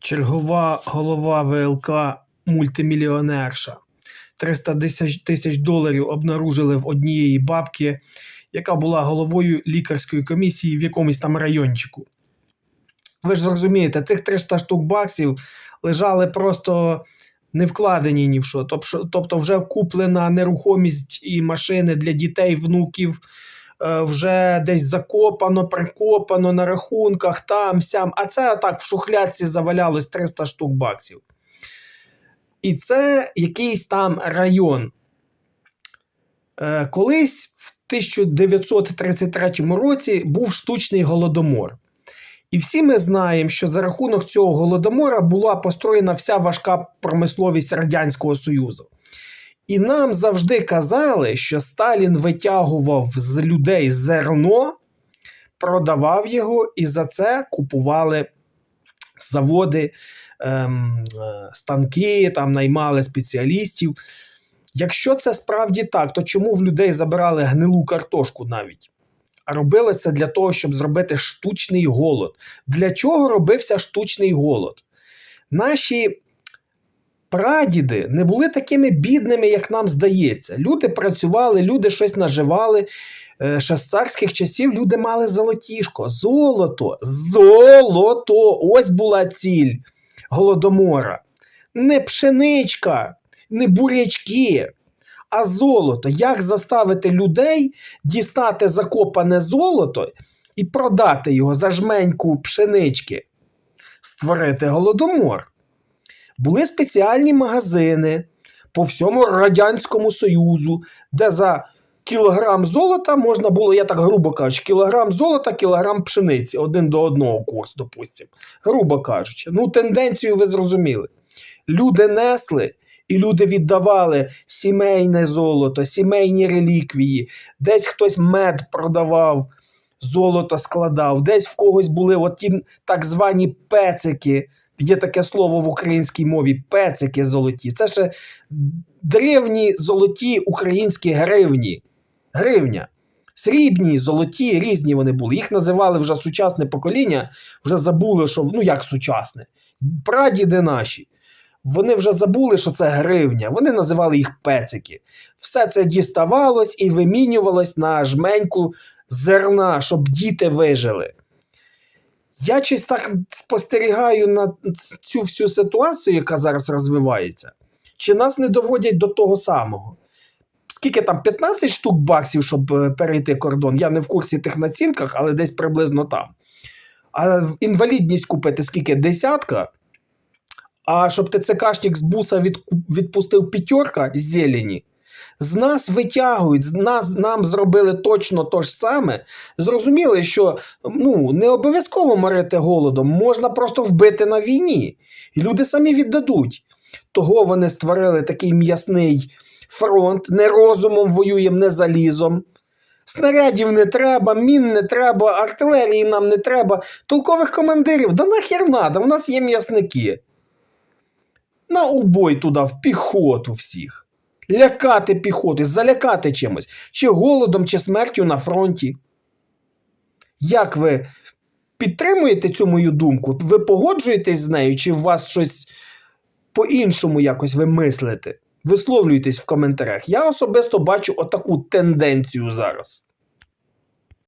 Чергова голова ВЛК мультимільйонерша. 300 тисяч- доларів обнаружили в однієї бабки, яка була головою лікарської комісії в якомусь там райончику. Ви ж зрозумієте, цих 300 штук баксів лежали просто не вкладені ні в що. Тобто, вже куплена нерухомість і машини для дітей, внуків, вже десь закопано, прикопано на рахунках, там, сям. А це так в шухлядці завалялось 300 штук баксів. І це якийсь там район. Е, Колись в 1933 році був штучний голодомор. І всі ми знаємо, що за рахунок цього голодомора була построєна вся важка промисловість Радянського Союзу. І нам завжди казали, що Сталін витягував з людей зерно, продавав його, і за це купували заводи, ем, е, станки, там наймали спеціалістів. Якщо це справді так, то чому в людей забирали гнилу картошку навіть? А робили це для того, щоб зробити штучний голод. Для чого робився штучний голод? Наші прадіди не були такими бідними, як нам здається. Люди працювали, люди щось наживали. Ще з царських часів люди мали золотішко. Золото, золото! Ось була ціль голодомора. Не пшеничка, не бурячки, а золото. Як заставити людей дістати закопане золото і продати його за жменьку пшенички? Створити голодомор. Були спеціальні магазини по всьому Радянському Союзу, де за кілограм золота можна було, я так грубо кажучи, кілограм золота, кілограм пшениці, один до одного курс, допустимо. Грубо кажучи. Ну, тенденцію ви зрозуміли. Люди несли і люди віддавали сімейне золото, сімейні реліквії, десь хтось мед продавав, золото складав, десь в когось були от так звані пецики. Є таке слово в українській мові пецики золоті. Це ще древні золоті українські гривні. Гривня. Срібні, золоті, різні вони були. Їх називали вже сучасне покоління, вже забули, що ну як сучасне. Прадіди наші. Вони вже забули, що це гривня. Вони називали їх пецики. Все це діставалось і вимінювалось на жменьку зерна, щоб діти вижили. Я щось так спостерігаю на цю всю ситуацію, яка зараз розвивається. Чи нас не доводять до того самого? Скільки там 15 штук баксів, щоб е, перейти кордон? Я не в курсі тих націнках, але десь приблизно там. А інвалідність купити скільки? Десятка? А щоб ТЦКшник з буса відпустив п'ятерка з зелені, з нас витягують, з нас нам зробили точно то ж саме. Зрозуміли, що ну, не обов'язково морити голодом, можна просто вбити на війні. І люди самі віддадуть. Того вони створили такий м'ясний фронт, не розумом воюємо, не залізом. Снарядів не треба, мін не треба, артилерії нам не треба, толкових командирів. Да нахер надо, в нас є м'ясники. На убой туди, в піхоту всіх. Лякати піхоту, залякати чимось, чи голодом, чи смертю на фронті. Як ви підтримуєте цю мою думку? Ви погоджуєтесь з нею, чи у вас щось по-іншому якось ви мислите? Висловлюйтесь в коментарях. Я особисто бачу отаку тенденцію зараз.